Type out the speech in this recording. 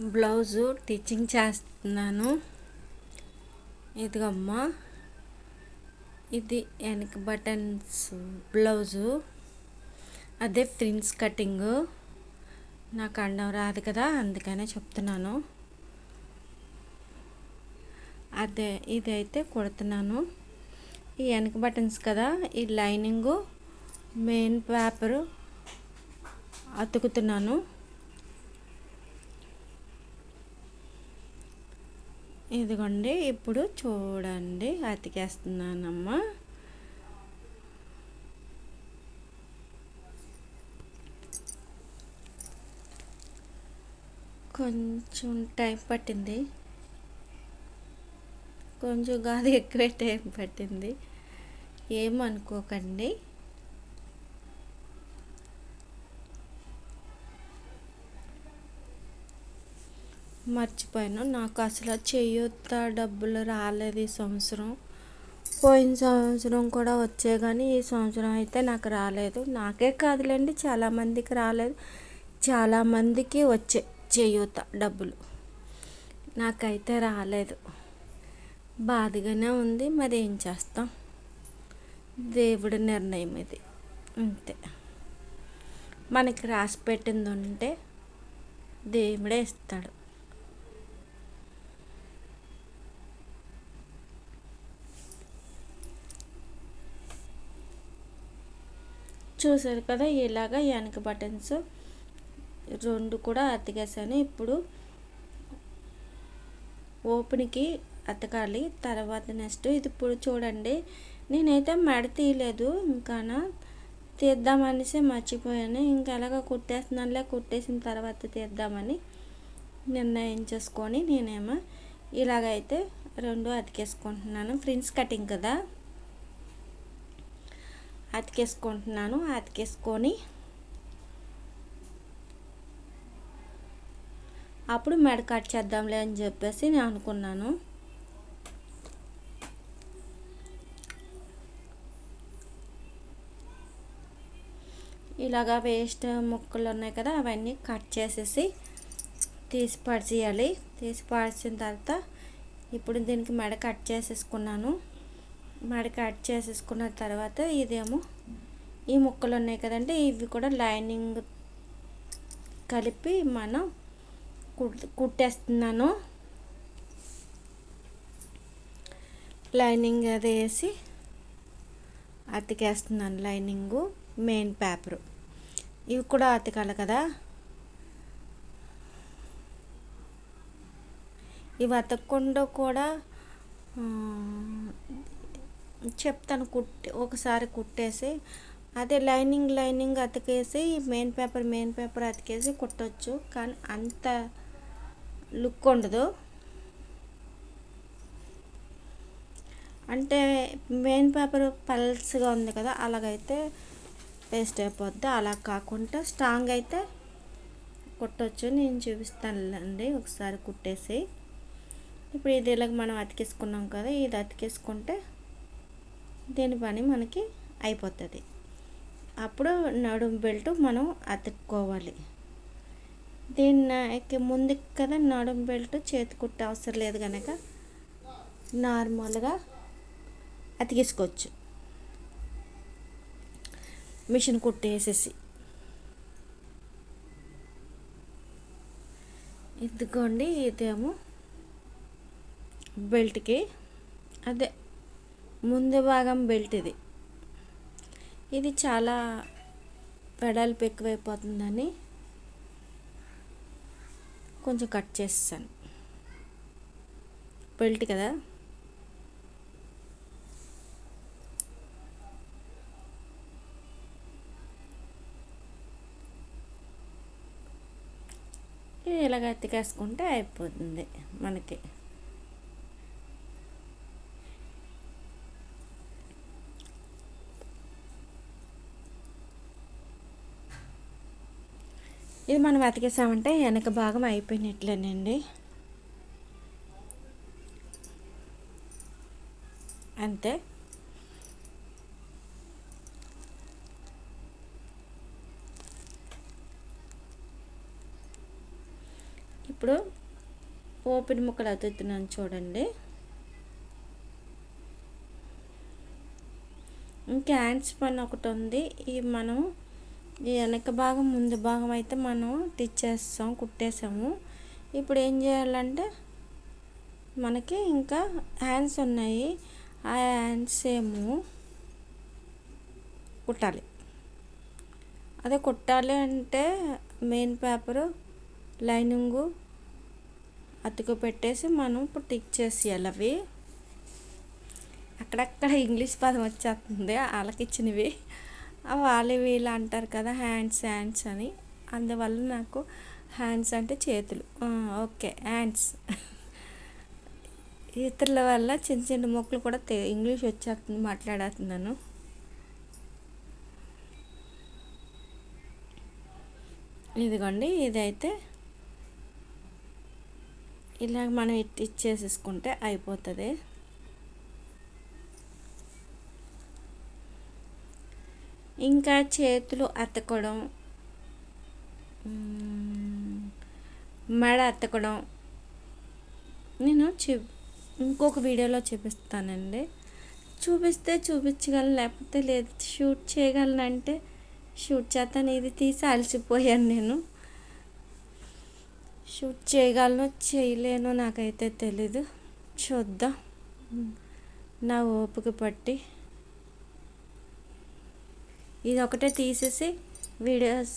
Blouse teaching చేస్తున్నాను. ఇదిగమ్మా. ఇది వెనక బటన్స్ బ్లౌజు. అదే ప్రిన్స్ కటింగు. నాకు అండం రాదు కదా అందుకనే చెప్తున్నాను. అదే ఇదైతే కుడుతున్నాను. ఈ వెనక బటన్స్ కదా ఈ లైనింగు మెయిన్ పేపరు అతుకుతున్నాను. ఇదిగోండి ఇప్పుడు చూడండి అతికేస్తున్నానమ్మా. కొంచెం టైం పట్టింది. కొంచెం కాదు ఎక్కువే టైం పట్టింది. ఏమనుకోకండి. మర్చిపోయాను. నాకు అసలు చేయూత డబ్బులు రాలేదు ఈ సంవత్సరం. పోయిన సంవత్సరం కూడా వచ్చే కానీ ఈ సంవత్సరం అయితే నాకు రాలేదు. నాకే కాదులేండి చాలామందికి రాలేదు. చాలామందికి వచ్చే చేయూత డబ్బులు నాకైతే రాలేదు. బాధగానే ఉంది మరి ఏం చేస్తాం? దేవుడి నిర్ణయం ఇది. అంతే. మనకి రాసి పెట్టింది ఉంటే దేవుడే ఇస్తాడు. చూసారు కదా ఇలాగ వెనక బటన్స్? రెండు కూడా అతికేసాను ఇప్పుడు ఓపెన్కి అతకాలి. తర్వాత నెక్స్ట్ ఇది ఇప్పుడు చూడండి. నేనైతే మెడ తీయలేదు. ఇంకా తీద్దామనేసి మర్చిపోయాను. ఇంకా అలాగ కుట్టేస్తున్నానులే కుట్టేసిన తర్వాత తీద్దామని నిర్ణయించేసుకొని నేనేమో ఇలాగైతే రెండు అతికేసుకుంటున్నాను. ఫ్రిన్స్ కటింగ్ కదా? అతికేసుకుంటున్నాను. అతికేసుకొని అప్పుడు మెడ కట్ చేద్దాంలే అని చెప్పేసి నేను అనుకున్నాను. ఇలాగా వేస్ట్ ముక్కలు ఉన్నాయి కదా అవన్నీ కట్ చేసేసి తీసి పడిచేయాలి. తీసి పడిచిన తర్వాత ఇప్పుడు దీనికి మెడ కట్ చేసేసుకున్నాను. మెడ కట్ చేసేసుకున్న తర్వాత ఇదేమో ఈ ముక్కలు ఉన్నాయి కదండి ఇవి కూడా లైనింగ్ కలిపి మనం కుట్టేస్తున్నాను. లైనింగ్ అది వేసి అతికేస్తున్నాను లైనింగు మెయిన్ పేపరు. ఇవి కూడా అతకాలి కదా. ఇవి అతకకుండా కూడా చెప్తాను కుట్టి ఒకసారి కుట్టేసి అదే లైనింగ్ లైనింగ్ అతికేసి మెయిన్ పేపర్ మెయిన్ పేపర్ అతికేసి కుట్టవచ్చు కానీ అంత లుక్ ఉండదు. అంటే మెయిన్ పేపర్ పల్స్గా ఉంది కదా అలాగైతే వేస్ట్ అయిపోద్ది. అలా కాకుండా స్ట్రాంగ్ అయితే కుట్టచ్చు. నేను చూపిస్తానులేండి ఒకసారి కుట్టేసి. ఇప్పుడు ఇది ఇలాగ మనం అతికేసుకున్నాం కదా ఇది అతికేసుకుంటే దీని పని మనకి అయిపోతుంది. అప్పుడు నడుము బెల్ట్ మనం అతుక్కోవాలి. దీనికి ముందు కదా నడుము బెల్ట్ చేతి కుట్టే అవసరం లేదు కనుక నార్మల్గా అతికేసుకోవచ్చు మిషన్ కుట్టేసేసి. ఇదిగోండి ఇదేమో బెల్ట్కి. అదే ముందు భాగం బెల్ట్ ఇది. ఇది చాలా వెడల్పు ఎక్కువైపోతుందని కొంచెం కట్ చేస్తాను. బెల్ట్ కదా? ఇలాగ అతికేసుకుంటే అయిపోతుంది మనకి. ఇది మనం అతికేసామంటే వెనక భాగం అయిపోయినట్లేనండి. అంతే. ఇప్పుడు ఓపెన్ ముక్కలు అతుతున్నాను చూడండి. ఇంకా హ్యాండ్స్ పని ఒకటి ఉంది. ఈ మనం ఈ వెనక భాగం ముందు భాగం అయితే మనం టిచ్చేస్తాం కుట్టేసాము. ఇప్పుడు ఏం చేయాలంటే మనకి ఇంకా హ్యాండ్స్ ఉన్నాయి. ఆ హ్యాండ్స్ ఏమో కుట్టాలి. అదే కుట్టాలి అంటే మెయిన్ పేపరు లైనింగు అతుకు పెట్టేసి మనం ఇప్పుడు టిక్ చేసేయాలి అవి. అక్కడక్కడ ఇంగ్లీష్ పదం వచ్చేస్తుంది వాళ్ళకి ఇచ్చినవి. వాళ్ళు వీళ్ళు అంటారు కదా హ్యాండ్స్ హ్యాండ్స్ అని. అందువల్ల నాకు హ్యాండ్స్ అంటే చేతులు. ఓకే హ్యాండ్స్ ఇతరుల వల్ల చిన్న చిన్న మొక్కలు కూడా ఇంగ్లీష్ వచ్చేస్తుంది మాట్లాడుతున్నాను ఇదిగోండి ఇదైతే ఇలా మనం ఇచ్చేసేసుకుంటే అయిపోతుంది. ఇంకా చేతులు అతకడం మడ అతకడం. నేను చూ ఇంకొక వీడియోలో చూపిస్తానండి. చూపిస్తే చూపించగలను లేకపోతే లేదు. షూట్ చేయగలను అంటే షూట్ చేస్తాను. ఇది తీసి అలసిపోయాను నేను. షూట్ చేయగలను చేయలేను నాకైతే తెలీదు. చూద్దాం. నా ఓపిక పట్టి. ఇది ఒకటే తీసేసి వీడియోస్